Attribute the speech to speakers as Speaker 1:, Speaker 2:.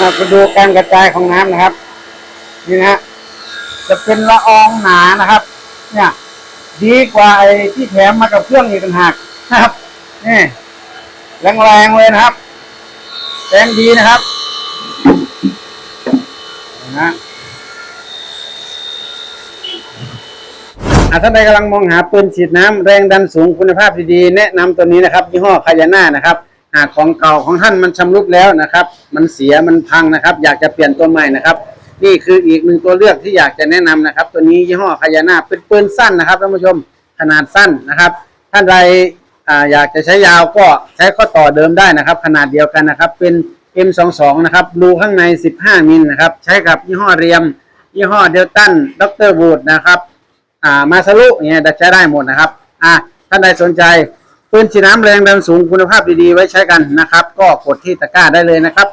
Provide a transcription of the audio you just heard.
Speaker 1: มาดูการกระจายของน้ำนะครับ นี่นะฮะจะเป็นละอองหนานะครับ เนี่ย ดีกว่าไอ้ที่แถมมากับเครื่องอีกต่างหากนะครับนี่แรงๆเลยนะครับแรงดีนะครับนะอะท่านใดกำลังมองหาปืนฉีดน้ำแรงดันสูงคุณภาพดีๆแนะนำตัวนี้นะครับยี่ห้อคายาน่านะครับ หากของเก่าของท่านมันชำรุดแล้วนะครับ มันเสียมันพังนะครับ อยากจะเปลี่ยนตัวใหม่นะครับ นี่คืออีกหนึ่งตัวเลือกที่อยากจะแนะนำนะครับ ตัวนี้ยี่ห้อคายาน่าเป็นปืนสั้นนะครับท่านผู้ชมขนาดสั้นนะครับ ท่านใดอ่าอยากจะใช้ยาวก็ใช้ข้อต่อเดิมได้นะครับ ขนาดเดียวกันนะครับ เป็น M22 นะครับรูข้างใน 15 มิลนะครับ ใช้กับยี่ห้อเรียม ยี่ห้อเดลตันด็อกเตอร์วูดนะครับ อ่ามาสรุเนี่ยใช้ได้หมดนะครับ อ่าท่านใดสนใจ ปืนฉีดน้ำแรงดันสูงคุณภาพดีๆ ไว้ใช้กันนะครับ ก็กดที่ตะกร้าได้เลยนะครับ